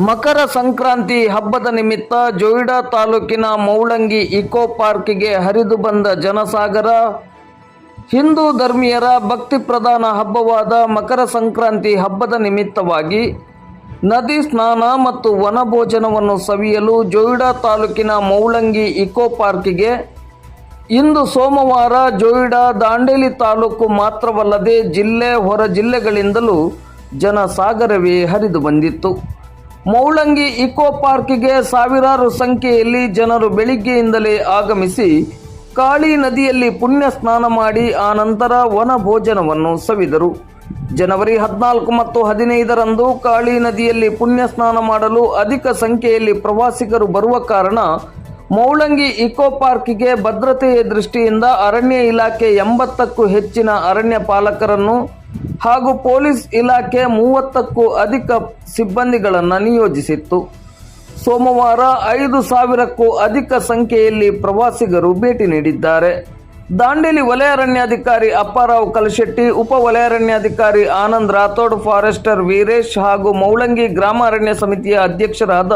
ಮಕರ ಸಂಕ್ರಾಂತಿ ಹಬ್ಬದ ನಿಮಿತ್ತ ಜೋಯಿಡಾ ತಾಲೂಕಿನ ಮೌಳಂಗಿ ಇಕೋ ಪಾರ್ಕ್ಗೆ ಹರಿದು ಬಂದ ಜನಸಾಗರ. ಹಿಂದೂ ಧರ್ಮೀಯರ ಭಕ್ತಿ ಪ್ರಧಾನ ಹಬ್ಬವಾದ ಮಕರ ಸಂಕ್ರಾಂತಿ ಹಬ್ಬದ ನಿಮಿತ್ತವಾಗಿ ನದಿ ಸ್ನಾನ ಮತ್ತು ವನಭೋಜನವನ್ನು ಸವಿಯಲು ಜೋಯಿಡಾ ತಾಲೂಕಿನ ಮೌಳಂಗಿ ಇಕೋ ಪಾರ್ಕಿಗೆ ಇಂದು ಸೋಮವಾರ ಜೋಯಿಡಾ ದಾಂಡೇಲಿ ತಾಲೂಕು ಮಾತ್ರವಲ್ಲದೆ ಜಿಲ್ಲೆ ಹೊರ ಜಿಲ್ಲೆಗಳಿಂದಲೂ ಜನಸಾಗರವೇ ಹರಿದು ಬಂದಿತ್ತು. ಮೌಳಂಗಿ ಇಕೋ ಪಾರ್ಕಿಗೆ ಸಾವಿರಾರು ಸಂಖ್ಯೆಯಲ್ಲಿ ಜನರು ಬೆಳಿಗ್ಗೆಯಿಂದಲೇ ಆಗಮಿಸಿ ಕಾಳಿ ನದಿಯಲ್ಲಿ ಪುಣ್ಯ ಸ್ನಾನ ಮಾಡಿ ಆ ನಂತರ ವನ ಭೋಜನವನ್ನು ಸವಿದರು. ಜನವರಿ ಹದಿನಾಲ್ಕು ಮತ್ತು ಹದಿನೈದರಂದು ಕಾಳಿ ನದಿಯಲ್ಲಿ ಪುಣ್ಯ ಸ್ನಾನ ಮಾಡಲು ಅಧಿಕ ಸಂಖ್ಯೆಯಲ್ಲಿ ಪ್ರವಾಸಿಗರು ಬರುವ ಕಾರಣ ಮೌಳಂಗಿ ಇಕೋ ಪಾರ್ಕಿಗೆ ಭದ್ರತೆಯ ದೃಷ್ಟಿಯಿಂದ ಅರಣ್ಯ ಇಲಾಖೆ ಎಂಬತ್ತಕ್ಕೂ ಹೆಚ್ಚಿನ ಅರಣ್ಯ ಪಾಲಕರನ್ನು ಹಾಗೂ ಪೊಲೀಸ್ ಇಲಾಖೆ ಮೂವತ್ತಕ್ಕೂ ಅಧಿಕ ಸಿಬ್ಬಂದಿಗಳನ್ನು ನಿಯೋಜಿಸಿತ್ತು. ಸೋಮವಾರ ಐದು ಸಾವಿರಕ್ಕೂ ಅಧಿಕ ಸಂಖ್ಯೆಯಲ್ಲಿ ಪ್ರವಾಸಿಗರು ಭೇಟಿ ನೀಡಿದ್ದಾರೆ. ದಾಂಡೇಲಿ ವಲಯ ಅರಣ್ಯಾಧಿಕಾರಿ ಅಪ್ಪಾರಾವ್ ಕಲಶೆಟ್ಟಿ, ಉಪ ವಲಯ ಅರಣ್ಯಾಧಿಕಾರಿ ಆನಂದ್ ರಾಥೋಡ್ ಫಾರೆಸ್ಟರ್ ವೀರೇಶ್ ಹಾಗೂ ಮೌಳಂಗಿ ಗ್ರಾಮ ಅರಣ್ಯ ಸಮಿತಿಯ ಅಧ್ಯಕ್ಷರಾದ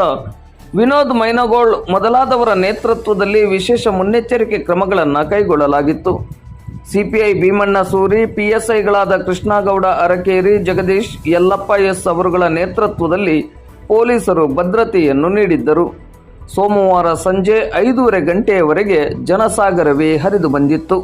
ವಿನೋದ್ ಮೈನಗೋಳ್ ಮೊದಲಾದವರ ನೇತೃತ್ವದಲ್ಲಿ ವಿಶೇಷ ಮುನ್ನೆಚ್ಚರಿಕೆ ಕ್ರಮಗಳನ್ನು ಕೈಗೊಳ್ಳಲಾಗಿತ್ತು. ಸಿಪಿಐ ಭೀಮಣ್ಣ ಸೂರಿ, ಪಿಎಸ್ಐಗಳಾದ ಕೃಷ್ಣಗೌಡ ಅರಕೇರಿ, ಜಗದೀಶ್ ಯಲ್ಲಪ್ಪ ಎಸ್ ಅವರುಗಳ ನೇತೃತ್ವದಲ್ಲಿ ಪೊಲೀಸರು ಭದ್ರತೆಯನ್ನು ನೀಡಿದ್ದರು. ಸೋಮವಾರ ಸಂಜೆ ಐದೂವರೆ ಗಂಟೆಯವರೆಗೆ ಜನಸಾಗರವೇ ಹರಿದು ಬಂದಿತ್ತು.